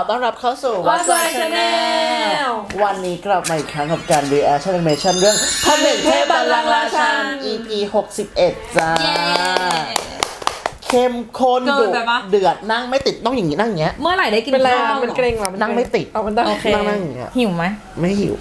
อต้อนรับเข้าสู่ What's My Channel วันนี้กลับมาอีกครั้งกับการ reaction animation เรื่องพระเอกเทพบัลลังก์ราชัน EP 61 จ้า เย้เข้มข้นเกิดุนไปปะ เดือดนั่งไม่ติดต้องอย่างนี้นั่งอย่างเงี้ยเมื่อไหร่ได้กินเป็นไรข้าวอะมันเกรงเหรอนั่งไม่ติดเอามันได้ โอเคนั่งนั่งอย่างเงี้ยหิวไหมไม่หิว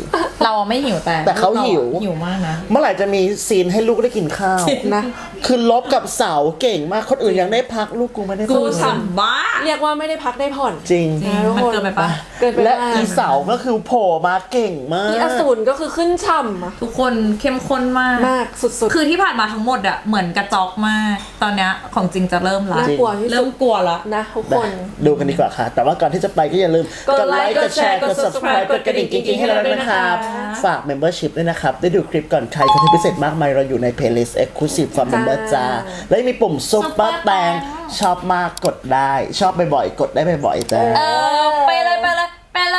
เราอะไม่หิวแต่แต่เขาหิว หิวมากนะ เมื่อไหร่จะมีซีนให้ลูกได้กินข้าวนะ คือลบกับเสาเก่งมากคนอื่นยังได้พักลูกกูไม่ได้กูพักฉ่ำบ้า เรียกว่าไม่ได้พักได้ผ่อนจริงจริงทุกคนมันเกินไปปะ เกินไปและมากอีเสาก็คือโผล่มาเก่งมากอีอสูรก็คือขึ้นช่ำอะทุกคนเข้มข้นมาก มากสุดคือที่ผ่านมาทั้งหมดอะเหมือนกระจอกมาก ตอนเนี้ยของจริงจะเริ่มๆละน่ากลัวที่เริ่สุมดกลัวละ นะทุกคน ดูกันดีกว่าค่ะ แต่ว่าก่อนที่จะไปก็อย่าลืมกดไลค์กดแชร์กกดด subscribe กดกระดิ่งกิ๊งๆให้เราด้วยนะครับด้วยนะคะฝาก membership ด้วยนะครับ ได้ดูคลิปก่อนใครคอนเทนต์พิเศษมากมาย เราอยู่ใน playlist exclusive for member จ้า และยังมีปุ่ม super แตงชอบมากกดได้ ชอบบ่อยๆกดได้บ่อยๆจ้าเออ ไปเลยไปเลยไปเล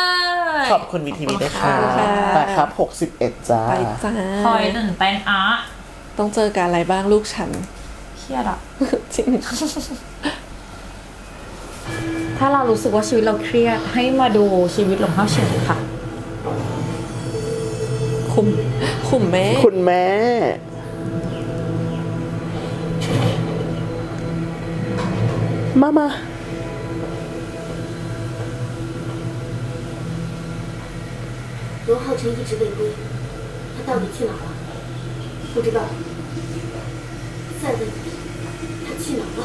ยขอบคุณวีทีวีด้วยค่ะขอบคุณค่ะไปครับ 61 จ้าไปจ้าคอยตื่นเต้นอะต้องเจอการอะไรบ้างลูกฉันเครียดอะ จริง ถ้าเรารู้สึกว่าชีวิตเราเครียดให้มาดูชีวิตหลวงพ่อเฉินค่ะ คุมคุมแม่ คุณแม่ มามา 罗浩辰一直未归，他到底去哪儿了？不知道。再问 你，他去哪儿了？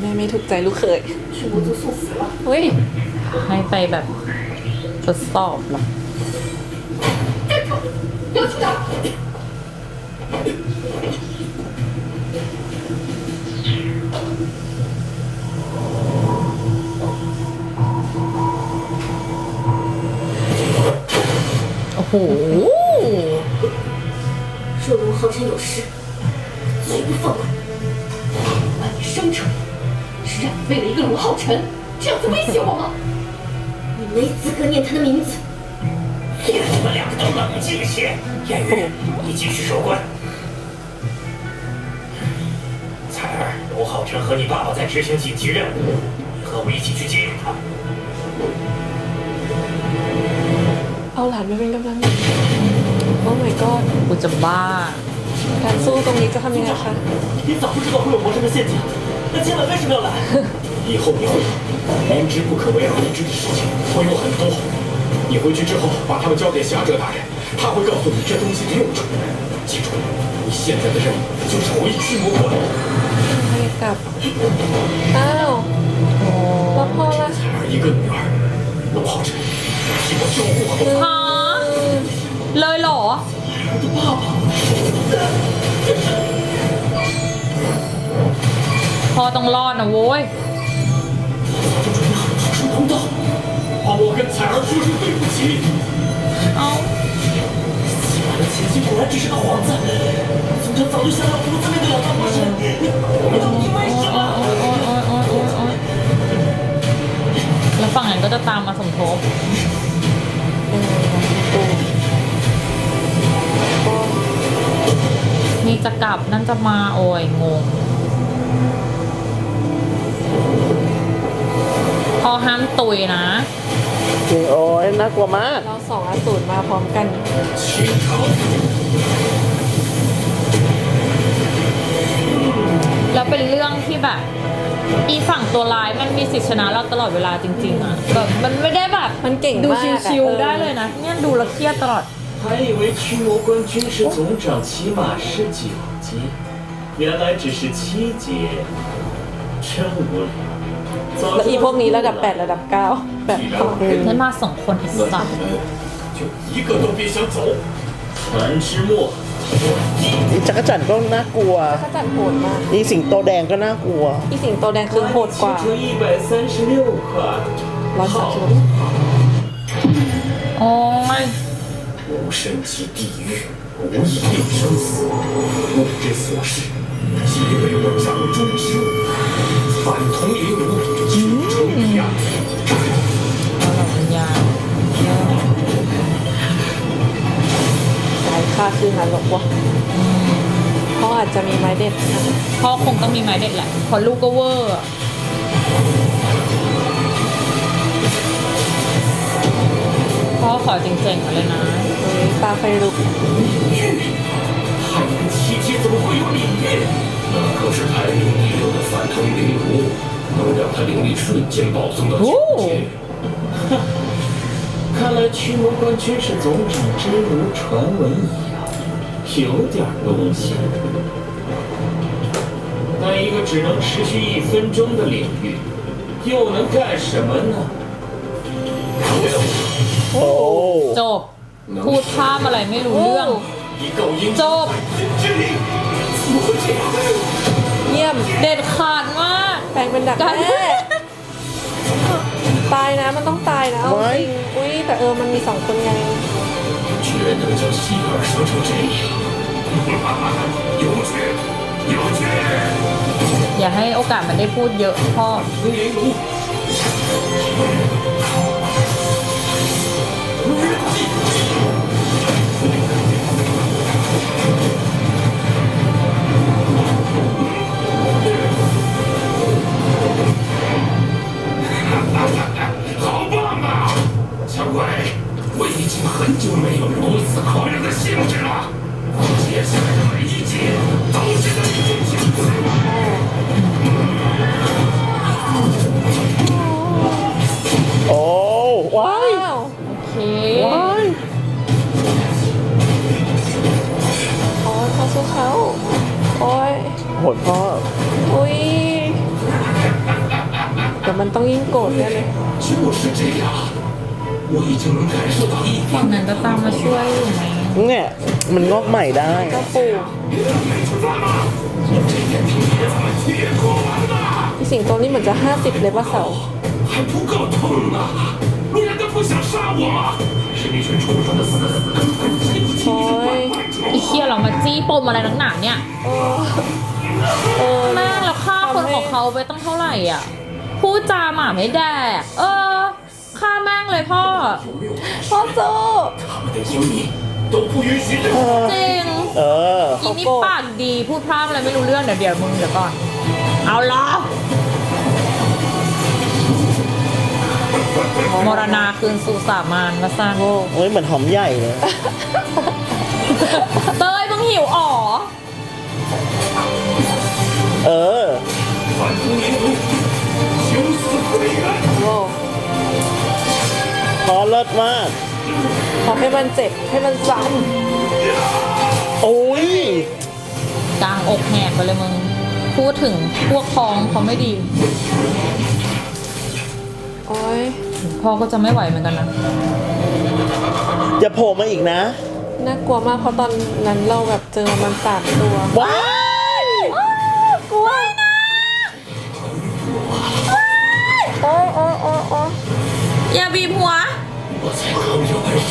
แม่ไม่ถูกใจลูกเขย 去魔族送死了。 เฮ้ย ให้ไปแบบทดสอบเหรอ 要去哪儿？ โอ้โห 若罗浩辰有事，绝不放 为了一个罗浩辰这样子威胁我吗？你没资格念他的名字。你们两个都冷静些。燕玉，你继续守关。彩儿，罗浩辰和你爸爸在执行紧急任务，你和我一起去接应他。 เอาหลานไปเป็นกำลังใจโอ้ my god กูจะบ้า การสู้ตรงนี้จะทำยังไงคะ 你早就知道会有魔神的陷阱， 那今晚为什么要来？以后你会懂，明知不可为而为之的事情会有很多。你回去之后把他们交给侠者大人，他会告诉你这东西的用处。记住，你现在的任务就是回去魔火。爸爸，我。儿一个女儿，龙，替我照顾好。的爸爸。 พ่อต้องรอดนะโว้ยเอาแล้วฝั่งนั้นก็จะตามมาสมทบนี่จะกลับนั่นจะมาโอ้ยงง ตุยนะ จริงโอ้ยน่ากลัวมาก เราสองอสูรมาพร้อมกัน 清朝。 แล้วเป็นเรื่องที่แบบ อีฝั่งตัวร้ายมันมีสิทธิชนะเราตลอดเวลาจริง ๆ อ่ะ แบบมันไม่ได้แบบ มันเก่ง ดู มากอะ ชิว เออ ๆได้เลยนะ เนี่ยดูแล้วเครียดตลอด 还以为驱魔关军事总长起码是九阶，原来只是七阶，真无聊。 早 แล้ว 知 อี 道 พวกนี้ระดับ 8 ระดับ 9 แบบ 既然 พ่อ 我认 ได้มาสองคนไอ้ 那 สัส 你们就一个都别想走。传之末， อีจักรจันทร์ก็น่ากลัว ก็จัดโหดมาก อีสิงโตแดงก็น่ากลัว อีสิงโตแดงคือโหดกว่า 折一百三十六块。 ร้อยสามสิบ โอ้ย 无身即地狱，无以定生死。物之所至，皆为我掌中之物。 反同流奴金城阳。ค่าชื่อนั้นหรอกวะเขาอาจจะมีไม้เด็ดพ่อคงต้องมีไม้เด็ดแหละพอลูกก็เวอร์พ่อขอจริงๆเลยนะตาไฟลุก 海南奇迹怎么会有领域？那可是排名第六的反通灵炉，能让他灵力瞬间暴增到九阶。看来驱魔官军事总长真如传闻一样，有点东西。但一个只能持续一分钟的领域，又能干什么呢？ โอ้ จบ พูดภาพอะไรไม่รู้เรื่อง 以够英 จบ 分之力，怎么会这样？ เงียบเด็ดขาดมาก แปลงเป็นดักแม่ตายนะมันต้องตายแล้วจริงอุ้ยแต่เออมันมีสองคนไงอย่าให้โอกาสมันได้พูดเยอะพ่อ 好棒啊！小鬼，我已经很久没有如此狂热的兴致了。接下来的每一击都是能进行自我。 โอ้ว้าย ว้าว โอเค ว้าย โอ้ยเขาสู้เขาโอ้ย โหดพ่อ อุ้ย ยวมันต้องยิ่งโกรธได้เลยฝั่งนั้นจะตามมาช่วยอยู่ไหมเนี่ยมันงอกใหม่ได้ ก็ปลูกพี่สิงโตนี่เหมือนจะห้าสิบเลยป่ะเสาโอ้ยอีเคียเรามาจี้ปมอะไรหนักๆเนี่ย โอ้ยมากแล้วค่าคนของเขาไปตั้งเท่าไหร่อะ พูดจาหมาไม่แดก เออฆ่าแม่งเลยพ่อ พ่อโจ 他们的英明都不允许任何 จริง เออ อีนี่ปากดีพูดพร่ำอะไรไม่รู้เรื่องเดี๋ยวเดี๋ยวมึงเดี๋ยวก่อน เอาล้อมรณาคืนสู่สามานมาสร้าง เฮ้ยเหมือนหอมใหญ่เลย เต้ยมึงหิวอ๋อ เออ 反通灵炉，九死归元。 โว้พอเลิศมาก ขอให้มันเจ็บให้มันซ้โอ้ย กลางอกแหกไปเลยมึง พูดถึงพวกพ้องเขาไม่ดีำโอ้ยพ่อก็จะไม่ไหวเหมือนกันนะ อย่าโผล่มาอีกนะ น่ากลัวมากเพราะตอนนั้นเราแบบเจอมันสามตัว ว้า อย่าบีบหัว 我才刚有本事，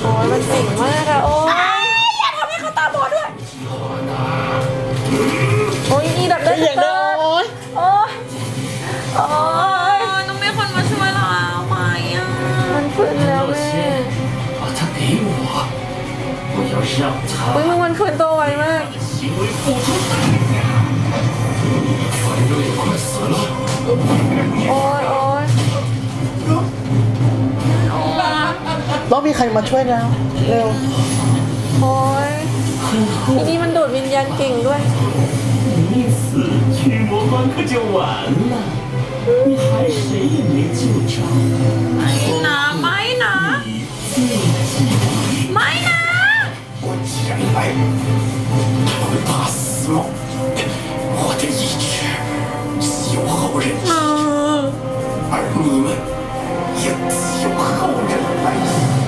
โอ้ยมันเจ๋งมากอะโอ้ย อย่าทำให้เขาตาบอดด้วย โอ้ยอีดับได้ ไม่อยากได้โอ้ย โอ้ยโอ้ย ต้องมีคนมาช่วยเราไหมอ่ะ มันฟื้นแล้วแม่ 把它给我，我要让 อุ้ย 他 มึงมันฟื้นตัวไวมาก 行为付出代价。反正也快死了， โอ้ยโอ้ย ย มีใครมาช่วยแล้ว เร็ว โอ้ยทีนี้มันดูดวิญญาณเก่งด้วย 你一死，驱魔官可就完了，你还谁也没救着。 ไม่นะไม่นะไม่นะ 我前来，他会大死吗？我的意志自有后人知，而你们也自有后人来杀。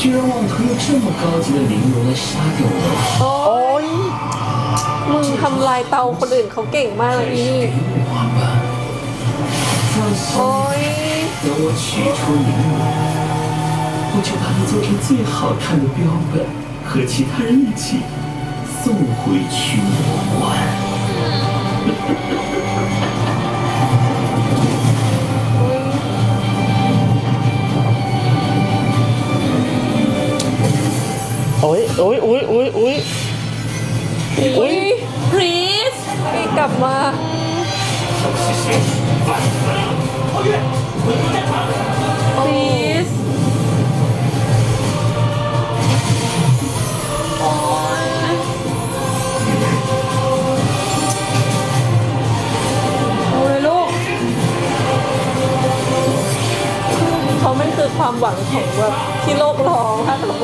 居然妄图用这么高级的灵炉来杀掉我。 โอ้ โอ้ ย ย มึงทำลายเตาคนอื่นเขาเก่งมากเลยอีนี่ 我们放心， โอ้ย 等我取出灵炉，我就把你做成最好看的标本， 和其他人一起送回驱魔 อ้ยโอ้ยโอ้ยโอ้ยโอ้ยอุ้ยพรีสนี่กลับมา正 เขาไม่คือความหวังของแบบที่โลกรอมากเรา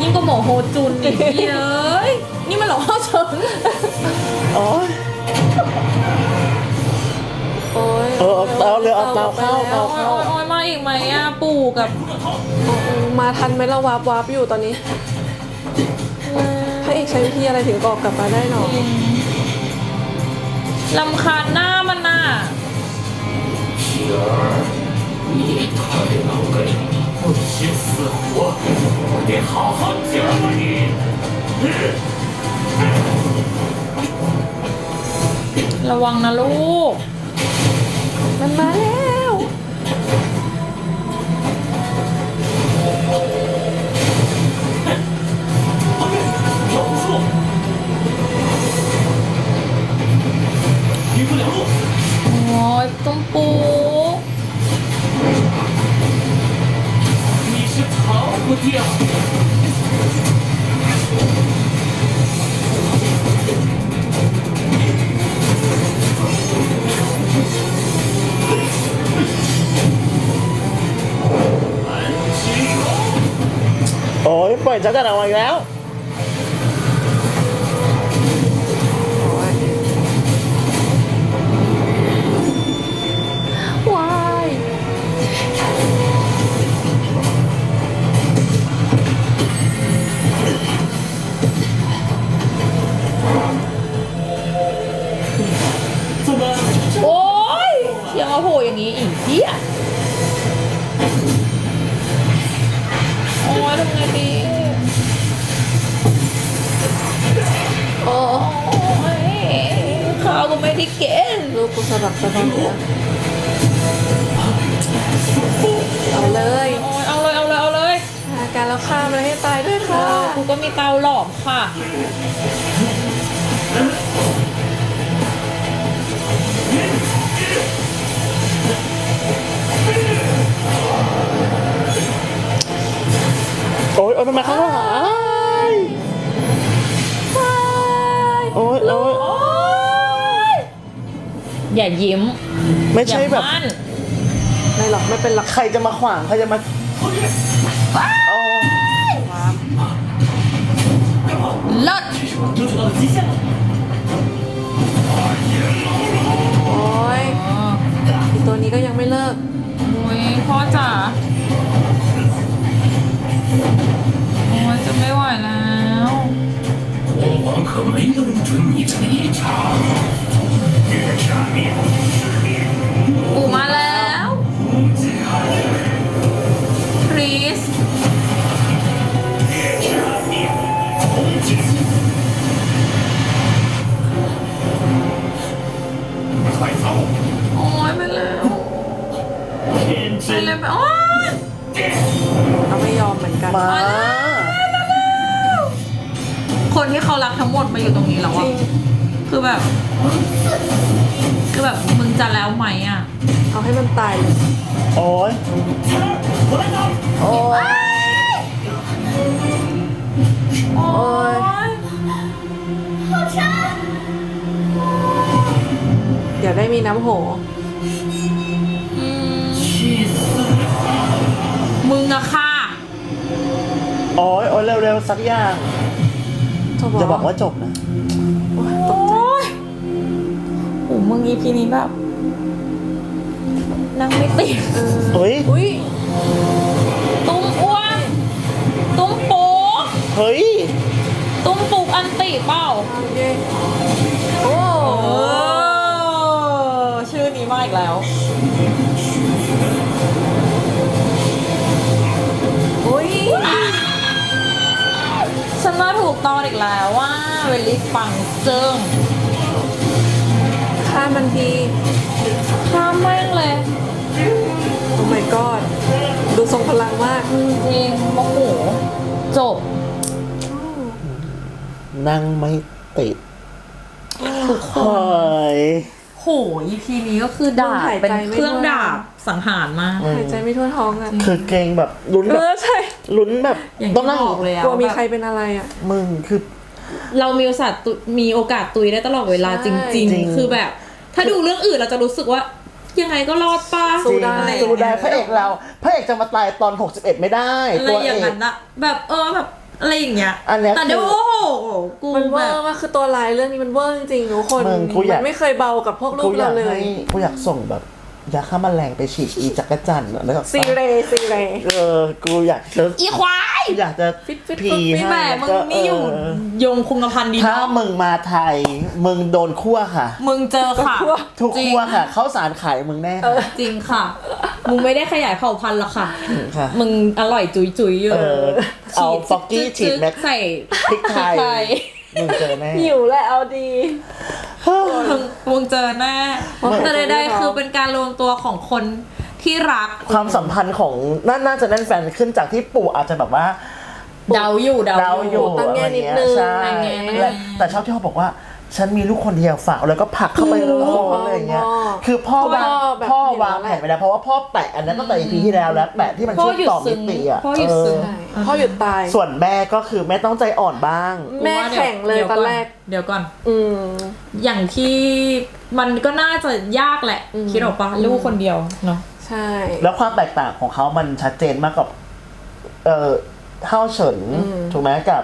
ยิ่งก็หมอโฮจุนอีกเย้ยนี่มันหลอกเข้าเฉินโอ้ยโอ้ยเออเอาเอาเลยเอาเตาเข้าไปแล้วเตาโอ้ยโอ้ยมาอีกไหมอะปู่กับมาทันไหมเราวาร์ปวาร์ปอยู่ตอนนี้พระเอกใช้วิธีอะไรถึงกอกกลับมาได้หนอลำคาญหน้ามันน่ะ希儿，你太老个了，不知死活，我得好好教你。 ระวังนะลูก มันมาแล้ว 皓月，咬不住，余不了路。 โอ้ยต้องปู một chiều Ôi, mày chắc chắn là ngoài áo ไม่ได้เก็นลูกกูสะบักสะบอมแล้วเอาเลยโอ้ยเอาเลยเอาเลยเอาเลยอาการแล้วฆ่ามันให้ตายด้วยเอค่ะอกูก็มีเตาหลอมค่ะโอ้ยโอ้ยมันมาข้างหลังโอ้ยโอ้ยโอ๊ย อย่ายิ้ม ไม่ อย่า ใช่แบบ มั่น ไม่หรอกไม่เป็นหลัก ใครจะมาขวาง ใครจะมาโอ้ย เลิศ 这是我们争取到的极限了。 โอ้ย อ๋อ อีตัวนี้ก็ยังไม่เลิก โอ้ยพ่อจ๋าโอ้ยจะไม่ไหวแล้ว 我王可没那么准你这么一场。 ปู่มาแล้ว please โอ้ยไปแล้วไปเลยไปโอ้ยเขาไม่ยอมเหมือนกัน มาคนที่เขารักทั้งหมดมาอยู่ตรงนี้แล้วอะ คือแบบ คือแบบมึงจะแล้วไหมอะ เอาให้มันตายโอ้ยโอ้ยโอ้ยเดี๋ยวได้มีน้ำโห มึงอะค่ะ โอ้ยโอ้ยเร็วๆสักอย่าง จะบอกว่าจบนะ มึงอีพีนี้แบบนั่งไม่ติดเออเฮ้ย อุ้ยตุ้มอ้วน ตุ้มปูกเฮ้ย ตุ้มปูกอันติเปล่าเอาเย้โอ้เออชื่อนี้มาอีกแล้วอุ้ยชเวลิปังเจิ้ง ฆ่ามันทีข้ามแม่งเลยโอ้ my god ดูทรงพลังมาก จริงโมโหจบนั่งไม่ติดทุกคเฮ้นยโห EP นี้ก็คือดาบหายใจเป็นไม่เครื่องทั่วดาบสังหารมาก หายใจไม่ทั่วท้องอะ คือเกรงแบบลุ้นเอแบบอใช่ ลุ้นแบบอย่างต้องที่นั่งบอกเลยอะกลัวมีแบบใครเป็นอะไรอะ มึงคือ เรามีโอกาสตุมีโอกาสตุยได้ตลอดเวลาใช่ จริง จริง ๆ คือแบบ ถ้าดูเรื่องอื่นเราจะรู้สึกว่า ยังไงก็รอดป้าสู้ได้ อะไรสู้ได้พระเอกเราพระเอกจะมาตายตอน 61 ไม่ได้ อะไรตัวอเอย่างกนั้นอะแบบเออแบบอะไรอย่างเงี้ยอันเนี้ยแต่เดี๋ยวคือ โอ้โหกูมันเวแบอบร์มากคือตัวลายเรื่องนี้มันเวอร์จริงๆทุกคนมึงกูอยาก มันไม่เคยเบากับพวกลูกูกอเรายากเลให้ย กูอยากส่งแบบ ยาฆ่าแมลงไปฉีดอีจักรจันทร์อะแล้วก็ซีเรซีเรเออ กูอยากจะอีควายอยากจะฟิตฟิตพีฟิตให้แหมมึงก็นี่อยู่เออยงคุงกระพันดีถ้าเนาะมึงมาไทย มึงโดนคั่วค่ะ มึงเจอค่ะทุกจริงคั่วค่ะ เข้าสารขายมึงแน่ค่ะ จริงค่ะ มึงไม่ได้ขยายเผ่าพันธุ์หรอกค่ะ ค่ะ มึงอร่อยจุยจุยๆอยู่เออ เอาฟอกกี้ฉีดแม็กใส่พริกไทย พริกไทย มึงเจอแน่ หิวแล้วเอาดีมึงมึงเจอแน่ว่าแต่ใครจะใดไม่ๆรักคือเป็นการรวมตัวของคนที่รัก ความสัมพันธ์ของน่าน่าจะแน่นแฟนขึ้นจากที่ปู่อาจจะแบบว่า เดาอยู่เดา เราอยู่ตั้งแง่อะไรนิดเงี้ยนึงใช่ตั้งแง่นิดนึงและแต่ชอบที่เขาบอกว่า ฉันมีลูกคนเดียวฝากแล้วก็ผลักเข้าไปในโลกอะไรอย่างเงี้ยพ่อคือพ่อวางพ่อแบบพ่อเห็นวางแล้วแผนไปแล้วเพราะว่าพ่อแปะอันนั้นตั้งแต่ EP ที่แล้วแล้วแปะที่มันพ่อเชื่อมหยุดต่อซึ้มิงติอะพ่อหยุดเอซึ้องใช่พ่อหยุดตาย ส่วนแม่ก็คือแม่ต้องใจอ่อนบ้าง แม่แข็งเลยดี๋วตอนแรก เดี๋ยวก่อน อืมอย่างที่มันก็น่าจะยากแหละอืมคิดออกปะลูกคนเดียวเนาะใช่ แล้วความแตกต่างของเขามันชัดเจนมากกับ เอ่อเท่าเฉินอืมถูกไหมกับ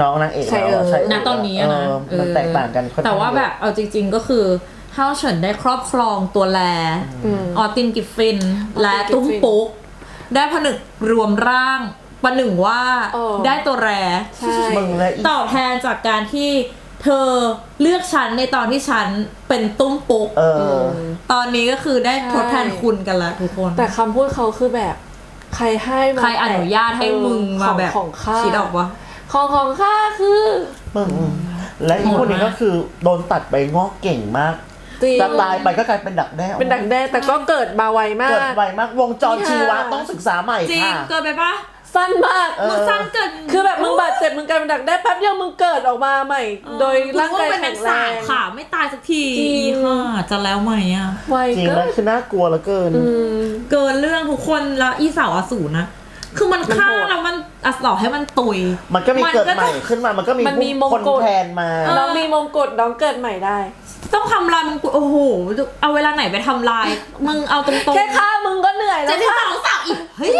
น้องนางเอกใช่เราอะเออ ใช่ณตอนนี้อะนะเออมันเออแตกต่างกันค่อนข้งแต่ว่าแบบเอาจริง ๆ ก็คือเฮาเฉินได้ครอบครองตัวแลอืม ออตินกิฟฟิน และกิฟฟินตุ้มปุ๊ก ได้ผนึกรวมร่างประหนึ่งว่าเออ ได้ตัวแร ใช่ มึงและอีตอบแทนจากการที่เธอเลือกฉันในตอนที่ฉันเป็นตุ้มปุ๊ก เออ ตอนนี้ก็คือได้ใช่ทดแทนคุณกันละทุกคน แต่คำพูดเขาคือแบบ ใครให้มาใครอนุญาตให้มึงมาแบบของข้า คิดออกปะ ของของข้าคือ มึงและอีกคนนี้ก็คือโดนตัดไปงอกเก่งมากจริงแต่ตายไปก็กลายเป็นดักแด้เป็นดักแด้แต่ก็เกิดมาไวมาเกิดกไวมากวงจรชีวะเนี่ยต้องศึกษาใหม่จริงค่ะ เกินไปปะสั้นมาก เออ มึงสั้นเกินคือแบบมึงบาดเจ็บมึงกลายเป็นดักแด้แป๊บเดียวมึงเกิดออกมาใหม่โดยร่างกายเป็นแข็นังกแรสาวงค่ะ ไม่ตายสักทีจริง ค่ะจะแล้วไหมอะ ไวจริงเกิแล้วนคือน่ากลัวเหลือเกิน อืม เกินเรื่องทุกคนแล้วอีสาวอสูรนะ คือมันมันฆ่าโหดแล้วมันอัสหลอกให้มันตุย มันก็มีเกิดมันก็ใหม่ขึ้นมา มันก็มีมันมีมงคนกุฎ แทนมา เออ น้องมีมงกุฎน้องเกิดใหม่ได้ ต้องทำลายมึงกูโอ้โห เอาเวลาไหนไปทำลาย มึงเอาตรงๆแค่ฆ่ามึงก็เหนื่อยเจ็แล้ดวสิบค่ะสองสาวอีก เฮ้ย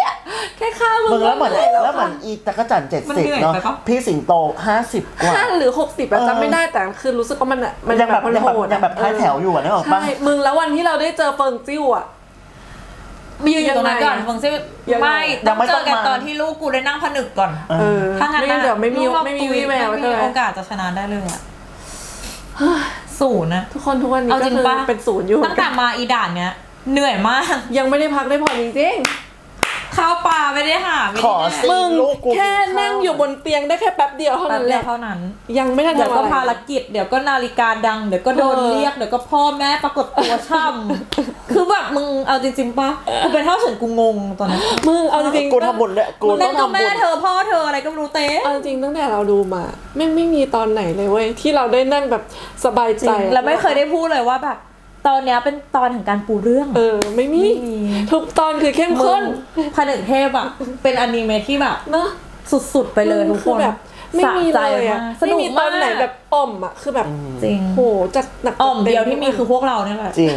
แค่ฆ่ามึงมึงแล้วเหมือนก็เหนื่อยแล้วแล้วเหมืค่ะอนอีตะกะจันเจ็ดมันสิบเหนื่อยเนาะไปปะ พี่สิงโตห้าสิบกว่า ห้าหรือหกสิบอะเออ จำไม่ได้แต่คือรู้สึกว่ามันอะมันยังแบบมันยังโหแบบดยังแบบท้ายแถวอยู่อะนึกออกปะ ใช่มึงแล้ววันที่เราได้เจอเฟิงจิ้วอะ มายืนอยู่ตรงนั้นก่อนยังไงฟังซิยังไงไม่ต้องเจอกันตอนที่ลูกกูได้นั่งผนึกก่อน เออถ้างั้นไม่งั้นเดี๋ยวไม่มีลูกเราไม่มีวี่แววไม่ใช่มีไหมโอกาสจะชนะได้เลยอะศูนย์นะ ทุกคนทุกวันนี้เอาก็จริงคือปะ เป็นศูนย์อยู่ตั้งแต่มาอีด่านเนี้ยเหนื่อยมาก ยังไม่ได้พักได้ผ่อนจริง ข้าวปลาไม่ได้หาไม่ขได้อแน่สิๆมึงลูกกูแค่นั่งอยู่บนเตียงได้แค่แป๊บเดียวเท่าแป๊นั้บนแหเดียวละ เท่านั้น ยังไม่ทันเดี๋ยวทำก็อะไรภารกิจเดี๋ยวก็นาฬิกาดัง เดี๋ยวก็โดนเออ เรียกเดี๋ยวก็พ่อแม่ปรากฏตัวช่ำ คือแบบมึงเอาจริงๆปะกูเป็นเท่าเฉินกูงงตอนนั้นมึงเอาจริงๆกูทำบุญเลยกูเล่ต้อนงกับทำแม่บุญ เธอพ่อเธออะไรก็ไม่รู้เต้เอาจริงตั้งแต่เราดูมาไม่ไม่มีตอนไหนเลยเว้ยที่เราได้นั่งแบบสบายใจอะแล้วไม่เคยได้พูดเลยว่าแบบ ตอนเนี้ยเป็นตอนแห่งการปูเรื่อง เออ ไม่มี ไม่มี ทุกตอนคือเข้มมึข้นงผนึกเทพอะ เป็นอนิเมะที่แบบ เนอะ สุดๆไปเลยทุกคืคอนแบบไม่มีสะใจเลยอะมากสไม่นุกมีตอนไหนมากแบบอ่อมอะคือแบบจริงโหจัดหนักอ่อมจัต็เดียวที่มีคือพวกเราเนี่ยแหละจริง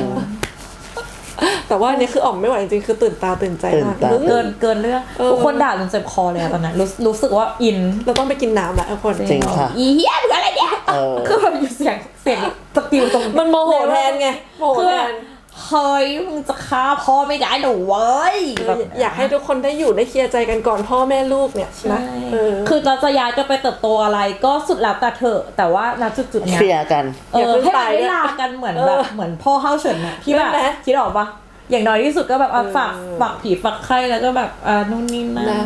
แต่ว่าอันนี้คืออ่อมไม่ไหวจริงๆคือตื่นตาตื่นใจมากตื่นตามึงเกินเกินเรื่องเออทุกคนด่าจนเจ็บคอเลยอะตอนนั้นรู้รู้สึกว่าอินเราต้องไปกินน้ำละทุกคนจริงค่ะ อีเหี้ยหรืออะไรเนี่ยเออ คือแบบอยู่เสียงเสียงสติวตรงมันโมโหแทนไงโมโหคือแทแบบน เฮ้ยมึงจะฆ่าพ่อไม่ได้หรอเว้ยเอออยากให้ทุกคนได้อยู่ได้เคลียร์ใจกันก่อนพ่อแม่ลูกเนี่ยใช่นะเออคือเราจะย้ายกันไปเติบโตอะไรก็สุดแล้วแต่เถอะแต่ว่าณจุดจุดๆเนี้ยเคลียร์กันเออย่าอเพิ่งให้มันตายได้ด้วยลากันเหมือนเออแบบเหมือนพ่อเข้าเฉินอะที่แบบใช่ไหมคิดออกปะอย่างน้อยที่สุดก็แบบเอาเออฝากฝากผีฝากไข้แล้วก็แบบอ่านู่นนี่นั่นนะ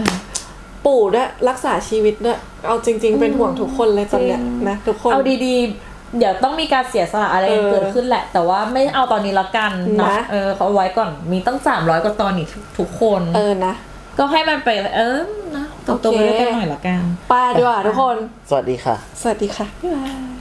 ปูปู่ด้วยรักษาชีวิตด้วยเอาจริง ๆ เป็นห่วงทุกคนเลยตอนเนี้ยนะทุกคนเอาดีๆ เดี๋ยวต้องมีการเสียสละอะไรเออเกิดขึ้นแหละ แต่ว่าไม่เอาตอนนี้ละกันเนาะนะ เออเขาเอาไว้ก่อนมีตั้งสามร้อยกว่าตอนนี่ทุกคน เออนะ ก็ให้มันไป เออนะตบตัวโอเคไปด้วยกันหน่อยละกันไป้าดีกว่าทุกคน สวัสดีค่ะ สวัสดีค่ะบ๊ายบาย